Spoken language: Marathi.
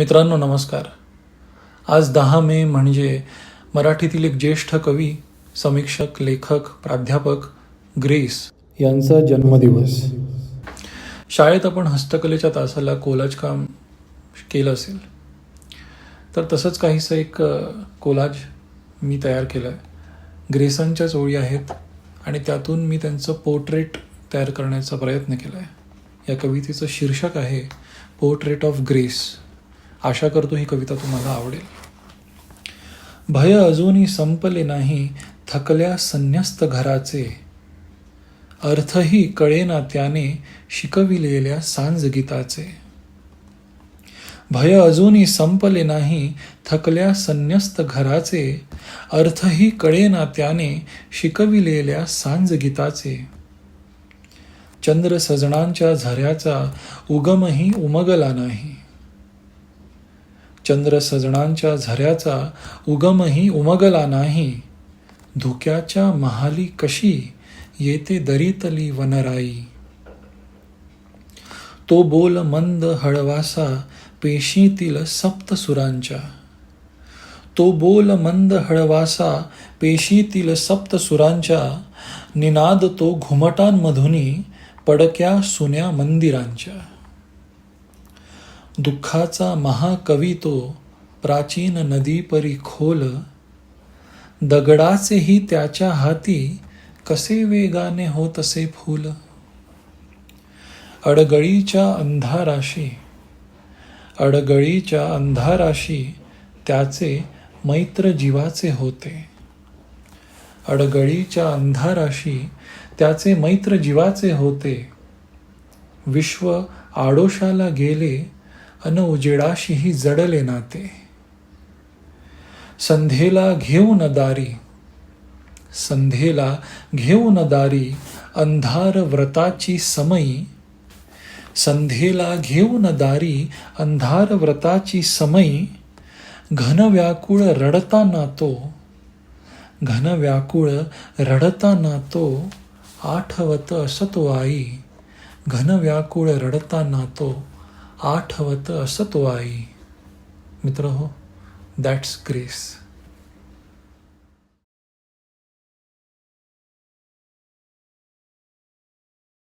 मित्रांनो नमस्कार. आज दहा मे म्हणजे मराठीतील एक ज्येष्ठ कवी समीक्षक लेखक प्राध्यापक ग्रेस यांचा जन्मदिवस. शाळेत आपण हस्तकलेच्या तासाला कोलाज काम केलं असेल. तर तसंच काहीसं एक कोलाज मी तयार केलं आहे ग्रेसांच्याच ओळी आहेत आणि त्यातून मी त्यांचं पोर्ट्रेट तयार करण्याचा प्रयत्न केला आहे या कवितेचं शीर्षक आहे पोर्ट्रेट ऑफ ग्रेस. आशा करतो ही कविता तुम्हाला आवडेल. भय अजूनही संपले नाही थकल्या संन्यस्त घराचे. अर्थही कळेना त्याने शिकविलेल्या सांज गीताचे भय अजूनही संपले नाही थकल्या संन्यस्त घराचे. अर्थही कळेना त्याने शिकविलेल्या सांज गीताचे चंद्र सजणांच्या झऱ्याचा उगमही उमगला नाही. चंद्र सजणांच्या झऱ्याचा उगमही उमगला नाही. धुक्याच्या महाली कशी येते दरीतली वनराई. तो बोल मंद हळवासा पेशीतील सप्तसुरांच्या. तो बोल मंद हळवासा पेशीतील सप्तसुरांच्या. निनाद तो घुमटांमधुनी पडक्या सुन्या मंदिरांच्या. दुःखाचा महाकवी तो प्राचीन नदीपरी खोल. दगडाचेही त्याच्या हाती कसे वेगाने होत असे फूल. अडगळीच्या अंधाराशी अडगळीच्या अंधाराशी त्याचे मैत्र जीवाचे होते. अडगळीच्या अंधाराशी त्याचे मैत्र जीवाचे होते. विश्व आडोशाला गेले अन उजेडाशीही जडले नाते. संध्येला घेऊन दारी. संध्येला घेऊन दारी अंधार व्रताची समयी. संध्येला घेऊन दारी अंधार व्रताची समयी. घन व्याकुळ रडताना तो घन व्याकुळ रडताना तो आठवत असतो आई. घन व्याकुळ रडताना तो आठवत असतो आई मित्र हो दॅट्स ग्रेस